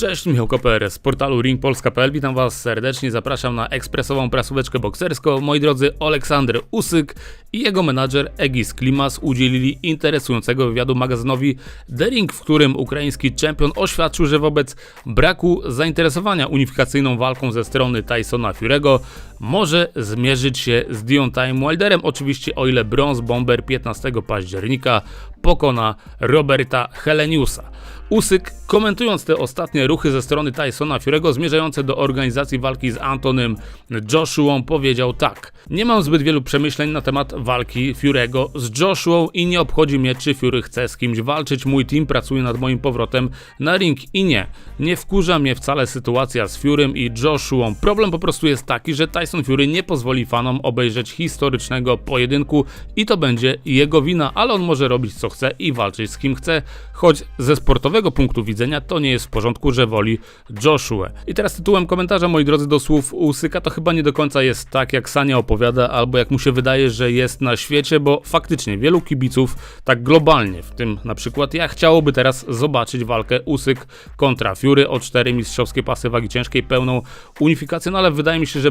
Cześć, Michał Koper z portalu ringpolska.pl. Witam Was serdecznie, zapraszam na ekspresową prasóweczkę bokserską. Moi drodzy, Aleksander Usyk i jego menadżer Egis Klimas udzielili interesującego wywiadu magazynowi The Ring, w którym ukraiński czempion oświadczył, że wobec braku zainteresowania unifikacyjną walką ze strony Tysona Fury'ego może zmierzyć się z Deontayem Wilderem, oczywiście o ile Bronze Bomber 15 października pokona Roberta Heleniusa. Usyk, komentując te ostatnie ruchy ze strony Tysona Fury'ego zmierzające do organizacji walki z Antonym Joshua, powiedział tak. Nie mam zbyt wielu przemyśleń na temat walki Fury'ego z Joshua i nie obchodzi mnie, czy Fury chce z kimś walczyć. Mój team pracuje nad moim powrotem na ring i nie. Nie wkurza mnie wcale sytuacja z Furym i Joshua. Problem po prostu jest taki, że Tyson Fury nie pozwoli fanom obejrzeć historycznego pojedynku i to będzie jego wina, ale on może robić co chce i walczyć z kim chce, choć ze sportowego punktu widzenia to nie jest w porządku, że woli Joshua. I teraz tytułem komentarza, moi drodzy, do słów Usyka, to chyba nie do końca jest tak, jak Sania opowiada, albo jak mu się wydaje, że jest na świecie, bo faktycznie wielu kibiców, tak globalnie, w tym na przykład ja, chciałoby teraz zobaczyć walkę Usyk kontra Fury o cztery mistrzowskie pasy wagi ciężkiej, pełną unifikację, no ale wydaje mi się, że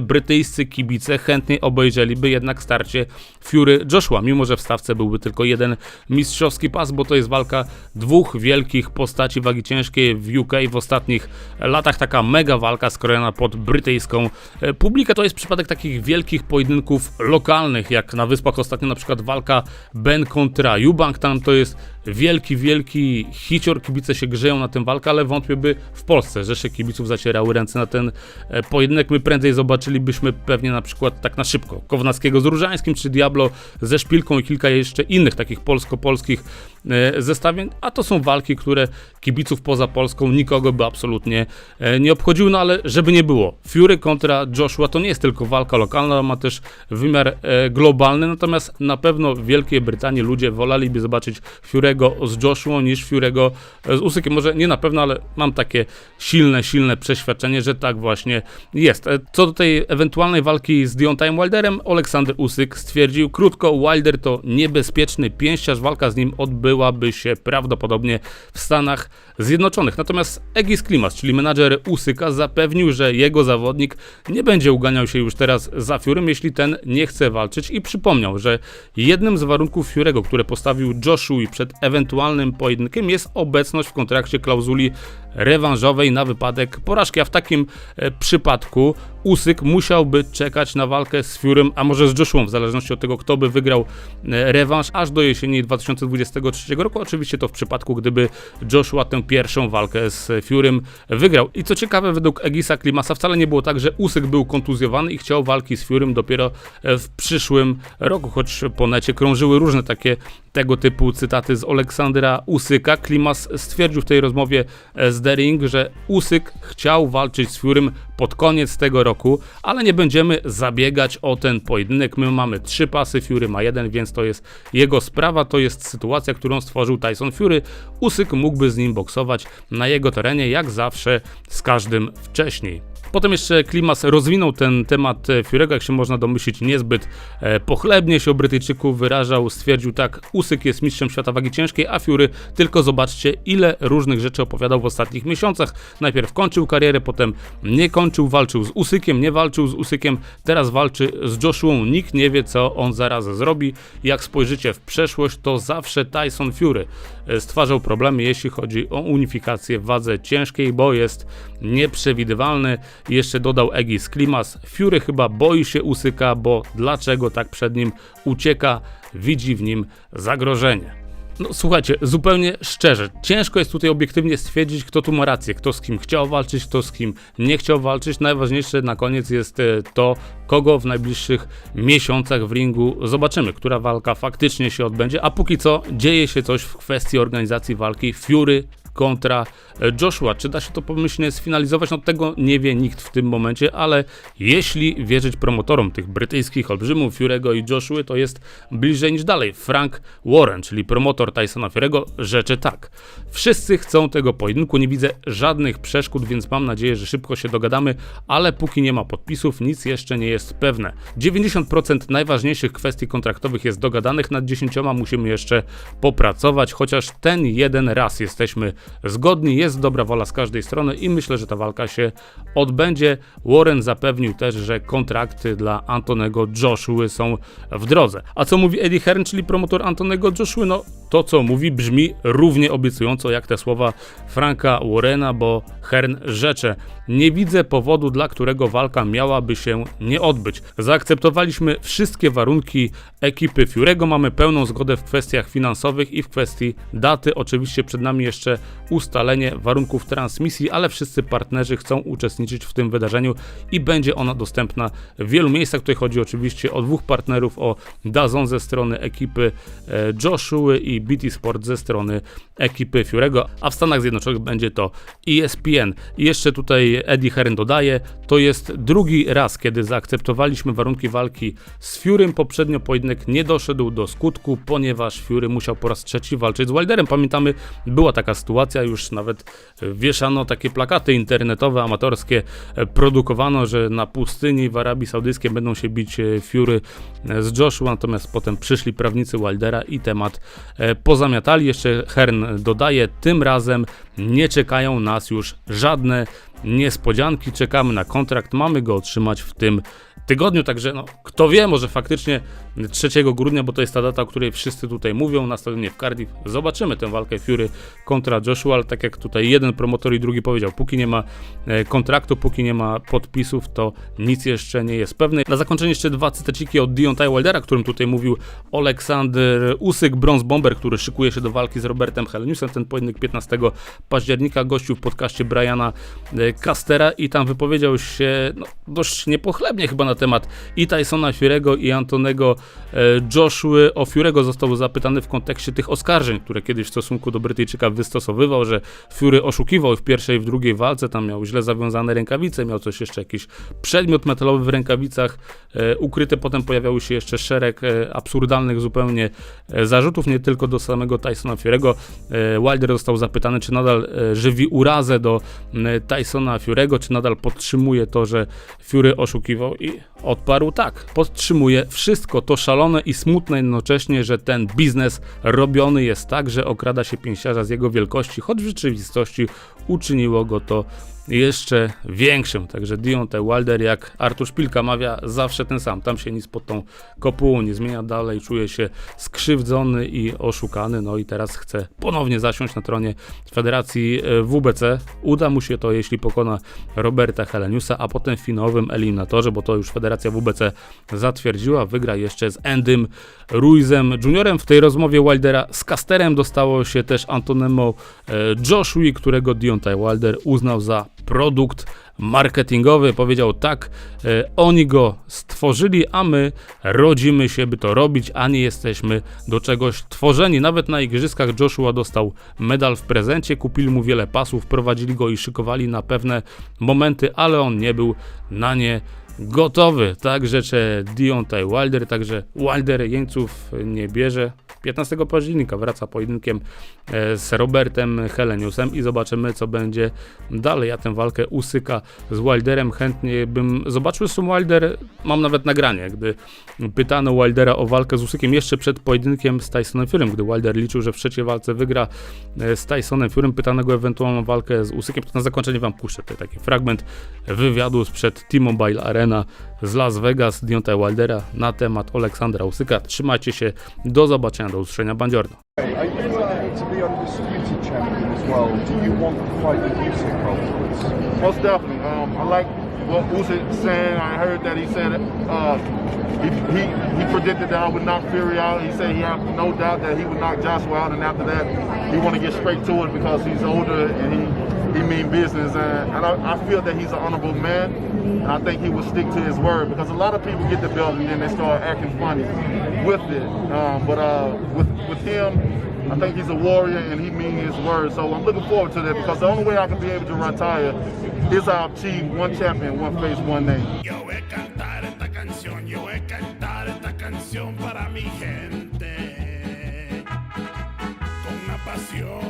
kibice chętniej obejrzeliby jednak starcie Fury Joshua, mimo że w stawce byłby tylko jeden mistrzowski pas, bo to jest walka dwóch wielkich postaci wagi ciężkiej w UK w ostatnich latach. Taka mega walka skrojona pod brytyjską e, publikę. To jest przypadek takich wielkich pojedynków lokalnych, jak na Wyspach ostatnio na przykład walka Ben kontra Eubank. Tam to jest wielki, wielki hicior. Kibice się grzeją na tym walkę, ale wątpię by w Polsce rzesze kibiców zacierały ręce na ten e, pojedynek. My prędzej zobaczylibyśmy pewnie na przykład tak na szybko Kownackiego z Różańskim, czy Diablo ze Szpilką i kilka jeszcze innych takich polsko-polskich e, zestawień, a to są walki, które kibiców poza Polską nikogo by absolutnie e, nie obchodziły, no ale żeby nie było. Fury kontra Joshua to nie jest tylko walka lokalna, ma też wymiar globalny, natomiast na pewno w Wielkiej Brytanii ludzie woleliby zobaczyć Fury'ego z Joshua niż Fury'ego z Usykiem. Może nie na pewno, ale mam takie silne, silne przeświadczenie, że tak właśnie jest. Co do tej ewentualnej walki z Deontayem Wilderem, Aleksander Usyk stwierdził krótko, Wilder to niebezpieczny pięściarz, walka z nim odbyłaby się prawdopodobnie w Stanach Zjednoczonych. Natomiast Egis Klimas, czyli menadżer Usyka, zapewnił, że jego zawodnik nie będzie uganiał się już teraz za Furym, jeśli ten nie chce walczyć i przypomniał, że jednym z warunków Fury'ego, które postawił Joshua przed ewentualnym pojedynkiem jest obecność w kontrakcie klauzuli rewanżowej na wypadek porażki, a w takim e, przypadku Usyk musiałby czekać na walkę z Furym, a może z Joshua, w zależności od tego, kto by wygrał e, rewanż, aż do jesieni 2023 roku. Oczywiście to w przypadku, gdyby Joshua tę pierwszą walkę z Furym wygrał. I co ciekawe, według Egisa Klimasa wcale nie było tak, że Usyk był kontuzjowany i chciał walki z Furym dopiero e, w przyszłym roku, choć po necie krążyły różne takie tego typu cytaty z Aleksandra Usyka. Klimas stwierdził w tej rozmowie z The Ring, że Usyk chciał walczyć z Furym pod koniec tego roku, ale nie będziemy zabiegać o ten pojedynek. My mamy trzy pasy, Fury ma jeden, więc to jest jego sprawa, to jest sytuacja, którą stworzył Tyson Fury. Usyk mógłby z nim boksować na jego terenie, jak zawsze z każdym wcześniej. Potem jeszcze Klimas rozwinął ten temat e, Fury'ego, jak się można domyślić, niezbyt e, pochlebnie się o Brytyjczyku wyrażał, stwierdził tak, Usyk jest mistrzem świata wagi ciężkiej, a Fury tylko zobaczcie ile różnych rzeczy opowiadał w ostatnich miesiącach. Najpierw kończył karierę, potem nie kończył, walczył z Usykiem, nie walczył z Usykiem, teraz walczy z Joshua. Nikt nie wie co on zaraz zrobi. Jak spojrzycie w przeszłość, to zawsze Tyson Fury stwarzał problemy, jeśli chodzi o unifikację w wadze ciężkiej, bo jest nieprzewidywalny. Jeszcze dodał Egis Klimas. Fury chyba boi się Usyka, bo dlaczego tak przed nim ucieka? Widzi w nim zagrożenie. No słuchajcie, zupełnie szczerze, ciężko jest tutaj obiektywnie stwierdzić, kto tu ma rację, kto z kim chciał walczyć, kto z kim nie chciał walczyć. Najważniejsze na koniec jest e, to, kogo w najbliższych miesiącach w ringu zobaczymy, która walka faktycznie się odbędzie, a póki co dzieje się coś w kwestii organizacji walki Fury kontra Joshua. Czy da się to pomyślnie sfinalizować? No tego nie wie nikt w tym momencie, ale jeśli wierzyć promotorom tych brytyjskich olbrzymów Fury'ego i Joshua, to jest bliżej niż dalej. Frank Warren, czyli promotor Tysona Fury'ego, rzeczy tak. Wszyscy chcą tego pojedynku, nie widzę żadnych przeszkód, więc mam nadzieję, że szybko się dogadamy, ale póki nie ma podpisów, nic jeszcze nie jest pewne. 90% najważniejszych kwestii kontraktowych jest dogadanych, nad 10 musimy jeszcze popracować, chociaż ten jeden raz jesteśmy zgodni. Jest jest dobra wola z każdej strony i myślę, że ta walka się odbędzie. Warren zapewnił też, że kontrakty dla Antonego Joshua są w drodze. A co mówi Eddie Hearn, czyli promotor Antonego Joshua? No to co mówi brzmi równie obiecująco jak te słowa Franka Warrena, bo Hearn rzecze. Nie widzę powodu, dla którego walka miałaby się nie odbyć. Zaakceptowaliśmy wszystkie warunki ekipy Fiurego, mamy pełną zgodę w kwestiach finansowych i w kwestii daty. Oczywiście przed nami jeszcze ustalenie warunków transmisji, ale wszyscy partnerzy chcą uczestniczyć w tym wydarzeniu i będzie ona dostępna w wielu miejscach. Tutaj chodzi oczywiście o dwóch partnerów, o Dazon ze strony ekipy e, Joshua i BT Sport ze strony ekipy Fiurego, a w Stanach Zjednoczonych będzie to ESPN. I jeszcze tutaj Eddie Hearn dodaje, to jest drugi raz, kiedy zaakceptowaliśmy warunki walki z Furym. Poprzednio pojedynek nie doszedł do skutku, ponieważ Fury musiał po raz trzeci walczyć z Wilderem. Pamiętamy, była taka sytuacja, już nawet wieszano takie plakaty internetowe, amatorskie, e, produkowano, że na pustyni w Arabii Saudyjskiej będą się bić e, Fury e, z Joshua, natomiast potem przyszli prawnicy Wildera i temat pozamiatali. Jeszcze Hearn dodaje, tym razem nie czekają nas już żadne niespodzianki, czekamy na kontrakt, mamy go otrzymać w tym tygodniu, także no, kto wie, może faktycznie 3 grudnia, bo to jest ta data, o której wszyscy tutaj mówią, na stadionie w Cardiff, zobaczymy tę walkę Fury kontra Joshua, ale tak jak tutaj jeden promotor i drugi powiedział, póki nie ma e, kontraktu, póki nie ma podpisów, to nic jeszcze nie jest pewne. Na zakończenie jeszcze dwa cytaciki od Deontay Wildera, którym tutaj mówił Aleksander Usyk, Bronze Bomber, który szykuje się do walki z Robertem Heleniusem, ten pojedynek 15 października, gościł w podcaście Briana e, Castera i tam wypowiedział się no, dość niepochlebnie chyba na temat i Tysona Furego i Antonego e, Joshua. O Furego został zapytany w kontekście tych oskarżeń, które kiedyś w stosunku do Brytyjczyka wystosowywał, że Fury oszukiwał w pierwszej i w drugiej walce, tam miał źle zawiązane rękawice, miał coś jeszcze, jakiś przedmiot metalowy w rękawicach e, ukryte, potem pojawiały się jeszcze szereg e, absurdalnych zupełnie zarzutów, nie tylko do samego Tysona Furego. E, Wilder został zapytany, czy nadal żywi urazę do Tysona Furego, czy nadal podtrzymuje to, że Fury oszukiwał i odparł tak. Podtrzymuje wszystko to szalone i smutne jednocześnie, że ten biznes robiony jest tak, że okrada się pięściarza z jego wielkości, choć w rzeczywistości uczyniło go to jeszcze większym. Także Deontay Wilder, jak Artur Szpilka mawia, zawsze ten sam. Tam się nic pod tą kopułą nie zmienia dalej, czuje się skrzywdzony i oszukany. No i teraz chce ponownie zasiąść na tronie Federacji e, WBC. Uda mu się to, jeśli pokona Roberta Heleniusa, a potem w finałowym eliminatorze, bo to już Federacja WBC zatwierdziła, wygra jeszcze z Endym Ruizem Juniorem. W tej rozmowie Wildera z Casterem dostało się też Antonemo e, Joshua, którego Deontay Wilder uznał za produkt marketingowy. Powiedział tak, e, oni go stworzyli, a my rodzimy się, by to robić, a nie jesteśmy do czegoś tworzeni. Nawet na igrzyskach Joshua dostał medal w prezencie, kupili mu wiele pasów, prowadzili go i szykowali na pewne momenty, ale on nie był na nie gotowy. Tak rzecze Deontay Wilder, także Wilder jeńców nie bierze. 15 października wraca pojedynkiem e, z Robertem Heleniusem i zobaczymy co będzie dalej. Ja tę walkę usyka z Wilderem chętnie bym zobaczył. Zresztą Wilder, mam nawet nagranie, gdy pytano Wildera o walkę z Usykiem jeszcze przed pojedynkiem z Tysonem Furym, gdy Wilder liczył, że w trzeciej walce wygra e, z Tysonem Furym, pytano go ewentualną walkę z Usykiem, to na zakończenie wam puszczę tutaj taki fragment wywiadu sprzed T-Mobile Arena z Las Vegas Deontay Wildera na temat Aleksandra Usyka. Trzymajcie się, do zobaczenia, do usłyszenia, Bandziorno. Uh. Um, what Usyk saying. I heard that he said uh, he, he he predicted that I would knock Fury out. He said he had no doubt that he would knock Joshua out, and after that, he want to get straight to it because he's older and he he mean business. And, and I, I feel that he's an honorable man, and I think he will stick to his word because a lot of people get the belt and then they start acting funny with it. Um, but uh, with with him. I think he's a warrior and he means his word. So I'm looking forward to that because the only way I can be able to retire is I achieve one champion, one face, one name. Para mi gente. Con una pasión